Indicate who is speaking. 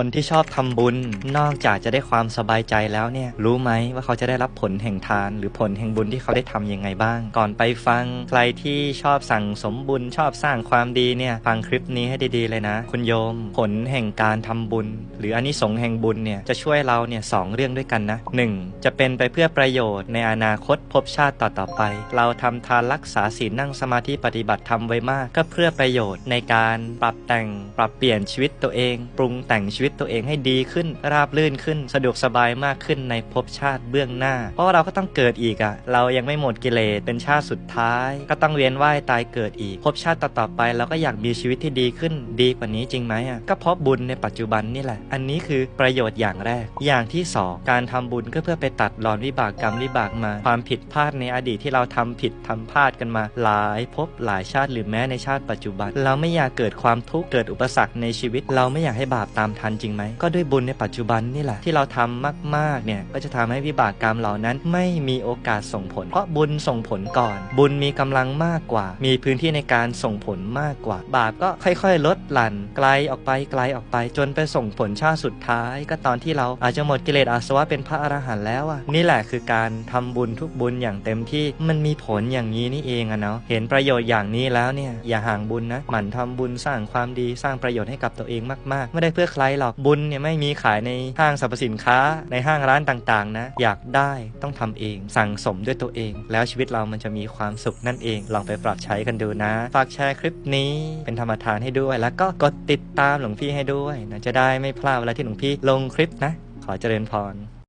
Speaker 1: คนที่ชอบทำบุญ นอกจากจะได้ความสบายใจแล้วเนี่ยรู้ไหมว่าเขาจะได้รับผลแห่งทาน หรือผลแห่งบุญที่เขาได้ทำยังไงบ้าง ก่อนไปฟังใครที่ชอบสั่งสมบุญชอบสร้างความดีเนี่ยฟังคลิปนี้ให้ดีๆเลยนะ คุณโยม ผลแห่งการทำบุญ หรืออานิสงส์แห่งบุญเนี่ยจะช่วยเราเนี่ยสองเรื่องด้วยกันนะหนึ่งจะเป็นไปเพื่อประโยชน์ในอนาคตภพชาติต่อๆไป เราทำทานรักษาศีลนั่งสมาธิปฏิบัติธรรมไว้มาก ก็เพื่อประโยชน์ในการปรับแต่งปรับเปลี่ยนชีวิตตัวเอง ปรุงแต่งชีวิตตัวเองให้ดีขึ้นราบรื่นขึ้น สะดวกสบายมากขึ้นในภพชาติเบื้องหน้า เพราะว่าเราก็ต้องเกิดอีกอะ่ะ เรายังไม่หมดกิเลสเป็นชาติสุดท้าย ก็ต้องเวียนว่ายตายเกิดอีกภพชาติต่อๆไปเราก็อยากมีชีวิตที่ดีขึ้นดีกว่านี้จริงไหมอะก็เพราะบุญในปัจจุบันนี่แหละ อันนี้คือประโยชน์อย่างแรก อย่างที่สองการทำบุญก็เพื่อไปตัดรอนวิบากกรรมวิบากมา ความผิดพลาดในอดีตที่เราทำผิดทำพลาดกันมา หลายภพหลายชาติหรือแม้ในชาติปัจจุบัน เราไม่อยากเกิดความทุกข์เกิดอุปสรรคในชีวิต เราไม่อยากให้บาปตามทันจริงไหมก็ด้วยบุญในปัจจุบันนี่แหละที่เราทำมากๆเนี่ยก็จะทำให้วิบากกรรมเหล่านั้นไม่มีโอกาสส่งผล เพราะบุญส่งผลก่อน บุญมีกำลังมากกว่า มีพื้นที่ในการส่งผลมากกว่า บาปก็ค่อยๆ ลดหลั่นไกลออกไปไกลออกไป จนไปส่งผลชาติสุดท้าย ก็ตอนที่เราอาจจะหมดกิเลสอาสวะเป็นพระอรหันต์แล้วอะนี่แหละคือการทำบุญทุกบุญอย่างเต็มที่มันมีผลอย่างนี้นี่เองอะเนาะเห็นประโยชน์อย่างนี้แล้วเนี่ยอย่าห่างบุญนะหมั่นทำบุญสร้างความดีสร้างประโยชน์ให้กับตัวเองมากๆ ไม่ได้เพื่อใครหรอกบุญเนี่ยไม่มีขายในห้างสรรพสินค้าในห้างร้านต่างๆนะ อยากได้ต้องทำเอง สั่งสมด้วยตัวเอง แล้วชีวิตเรามันจะมีความสุขนั่นเอง ลองไปปรับใช้กันดูนะ ฝากแชร์คลิปนี้เป็นธรรมทานให้ด้วย แล้วก็กดติดตามหลวงพี่ให้ด้วยนะจะได้ไม่พลาดเวลาที่หลวงพี่ลงคลิปนะ ขอเจริญพร